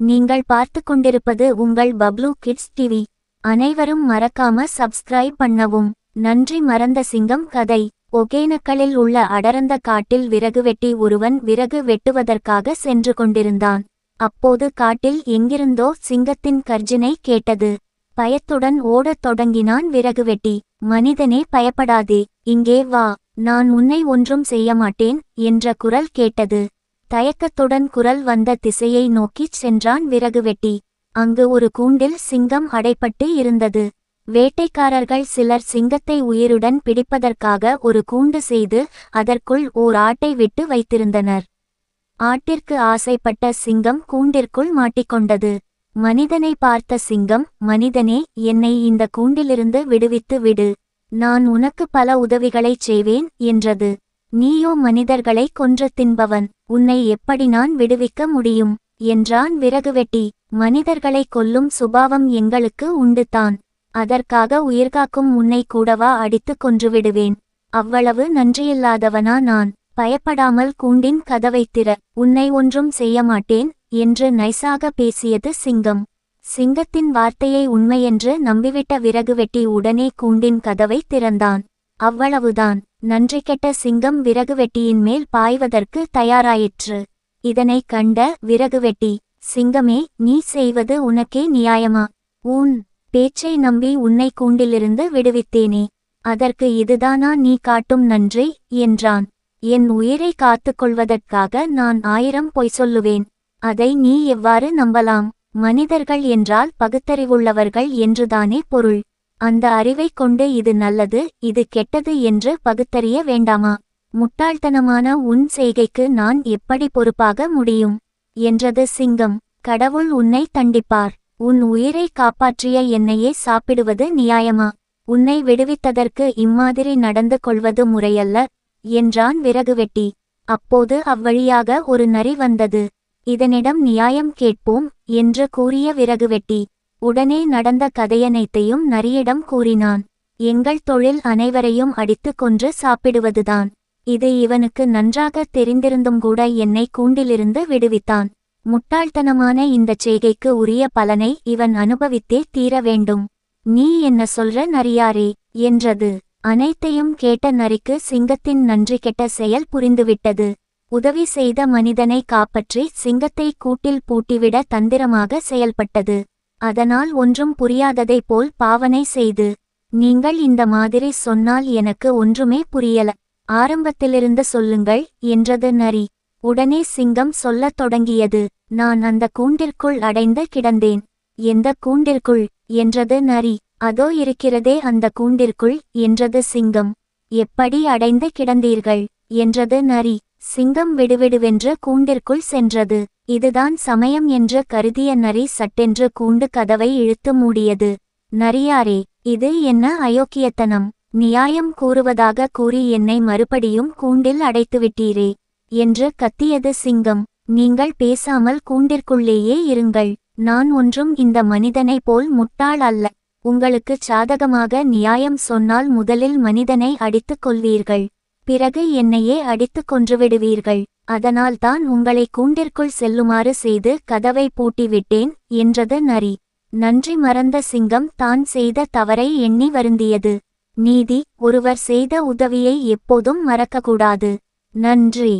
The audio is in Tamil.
நீங்கள் பார்த்து கொண்டிருப்பது உங்கள் பப்ளூ கிட்ஸ் டிவி அனைவரும் மறக்காம சப்ஸ்கிரைப் பண்ணவும். நன்றி மறந்த சிங்கம் கதை. ஒகேனக்கலில் உள்ள அடர்ந்த காட்டில் விறகு வெட்டி ஒருவன் விறகு வெட்டுவதற்காக சென்று கொண்டிருந்தான். அப்போது காட்டில் எங்கிருந்தோ சிங்கத்தின் கர்ஜனை கேட்டது. பயத்துடன் ஓடத் தொடங்கினான் விறகு வெட்டி. மனிதனே பயப்படாதே. இங்கே வா. நான் உன்னை ஒன்றும் செய்ய மாட்டேன் என்ற குரல் கேட்டது. தயக்கத்துடன் குரல் வந்த திசையை நோக்கிச் சென்றான் விறகு வெட்டி அங்கு ஒரு கூண்டில் சிங்கம் அடைப்பட்டு இருந்தது. வேட்டைக்காரர்கள் சிலர் சிங்கத்தை உயிருடன் பிடிப்பதற்காக ஒரு கூண்டு செய்து அதற்குள் ஓர் ஆட்டை விட்டு வைத்திருந்தனர். ஆட்டிற்கு ஆசைப்பட்ட சிங்கம் கூண்டிற்குள் மாட்டிக்கொண்டது. மனிதனை பார்த்த சிங்கம் மனிதனே என்னை இந்த கூண்டிலிருந்து விடுவித்து விடு. நான் உனக்கு பல உதவிகளைச் செய்வேன் என்றது. நீயோ மனிதர்களை கொன்ற தின்பவன். உன்னை எப்படி நான் விடுவிக்க முடியும்? என்றான் விறகு வெட்டி மனிதர்களை கொல்லும் சுபாவம் எங்களுக்கு உண்டுதான். அதற்காக உயிர்காக்கும் உன்னை கூடவா அடித்துக் கொன்றுவிடுவேன். அவ்வளவு நன்றியில்லாதவனா நான். பயப்படாமல் கூண்டின் கதவைத் திற. உன்னை ஒன்றும் செய்ய மாட்டேன் என்று நைசாக பேசியது சிங்கம். சிங்கத்தின் வார்த்தையை உண்மையென்று நம்பிவிட்ட விறகு வெட்டி உடனே கூண்டின் கதவை திறந்தான். அவ்வளவுதான். நன்றி கெட்ட சிங்கம் விறகு வெட்டியின் மேல் பாய்வதற்கு தயாராயிற்று. இதனைக் கண்ட விறகு வெட்டி சிங்கமே நீ செய்வது உனக்கே நியாயமா? உன் பேச்சை நம்பி உன்னை கூண்டிலிருந்து விடுவித்தேனே. அதற்கு இதுதானா நீ காட்டும் நன்றி? என்றான். என் உயிரை காத்துக் கொள்வதற்காக நான் ஆயிரம் பொய் சொல்லுவேன். அதை நீ எவ்வாறு நம்பலாம்? மனிதர்கள் என்றால் பகுத்தறிவுள்ளவர்கள் என்றுதானே பொருள். அந்த அறிவைக் கொண்டு இது நல்லது இது கெட்டது என்று பகுத்தறிய வேண்டாமா? முட்டாள்தனமான உன் செய்கைக்கு நான் எப்படி பொறுப்பாக முடியும்? என்றது சிங்கம். கடவுள் உன்னை தண்டிப்பார். உன் உயிரை காப்பாற்றிய என்னையே சாப்பிடுவது நியாயமா? உன்னை விடுவித்ததற்கு இம்மாதிரி நடந்து கொள்வது முறையல்ல என்றான் விறகு வெட்டி அப்போது அவ்வழியாக ஒரு நரி வந்தது. இதனிடம் நியாயம் கேட்போம் என்று கூறிய விறகு வெட்டி உடனே நடந்த கதையனைத்தையும் நரியிடம் கூறினான். எங்கள் தொழில் அனைவரையும் அடித்து கொன்று சாப்பிடுவதுதான். இது இவனுக்கு நன்றாக தெரிந்திருந்தும் கூட என்னை கூண்டிலிருந்து விடுவித்தான். முட்டாள்தனமான இந்தச் செய்கைக்கு உரிய பலனை இவன் அனுபவித்தே தீர வேண்டும். நீ என்ன சொல்ற நரியாரே என்றது. அனைத்தையும் கேட்ட நரிக்கு சிங்கத்தின் நன்றி கெட்ட செயல் புரிந்துவிட்டது. உதவி செய்த மனிதனை காப்பற்றி சிங்கத்தை கூட்டில் பூட்டிவிட தந்திரமாக செயல்பட்டது. அதனால் ஒன்றும் புரியாததைப் போல் பாவனை செய்து நீங்கள் இந்த மாதிரி சொன்னால் எனக்கு ஒன்றுமே புரியல. ஆரம்பத்திலிருந்து சொல்லுங்கள் என்றது நரி. உடனே சிங்கம் சொல்லத் தொடங்கியது நான் அந்த கூண்டிற்குள் அடைந்து கிடந்தேன். எந்த கூண்டிற்குள்? என்றது நரி. அதோ இருக்கிறதே அந்த கூண்டிற்குள் என்றது சிங்கம். எப்படி அடைந்து கிடந்தீர்கள்? என்றது நரி. சிங்கம் விடுவிடுவென்ற கூண்டிற்குள் சென்றது. இதுதான் சமயம் என்று கருதிய நரி சட்டென்று கூண்டு கதவை இழுத்து மூடியது. நரியாரே இது என்ன அயோக்கியத்தனம்? நியாயம் கூறுவதாக கூறி என்னை மறுபடியும் கூண்டில் அடைத்துவிட்டீரே என்று கத்தியது சிங்கம். நீங்கள் பேசாமல் கூண்டிற்குள்ளேயே இருங்கள். நான் ஒன்றும் இந்த மனிதனைப் போல் முட்டாள் அல்ல. உங்களுக்குச் சாதகமாக நியாயம் சொன்னால் முதலில் மனிதனை அடித்துக் கொள்வீர்கள். பிறகு என்னையே அடித்துக் கொன்றுவிடுவீர்கள். அதனால்தான் உங்களை கூண்டிற்குள் செல்லுமாறு செய்து கதவை பூட்டிவிட்டேன் என்றது நரி. நன்றி மறந்த சிங்கம் தான் செய்த தவறை எண்ணி வருந்தியது. நீதி ஒருவர் செய்த உதவியை எப்போதும் மறக்கக்கூடாது. நன்றி.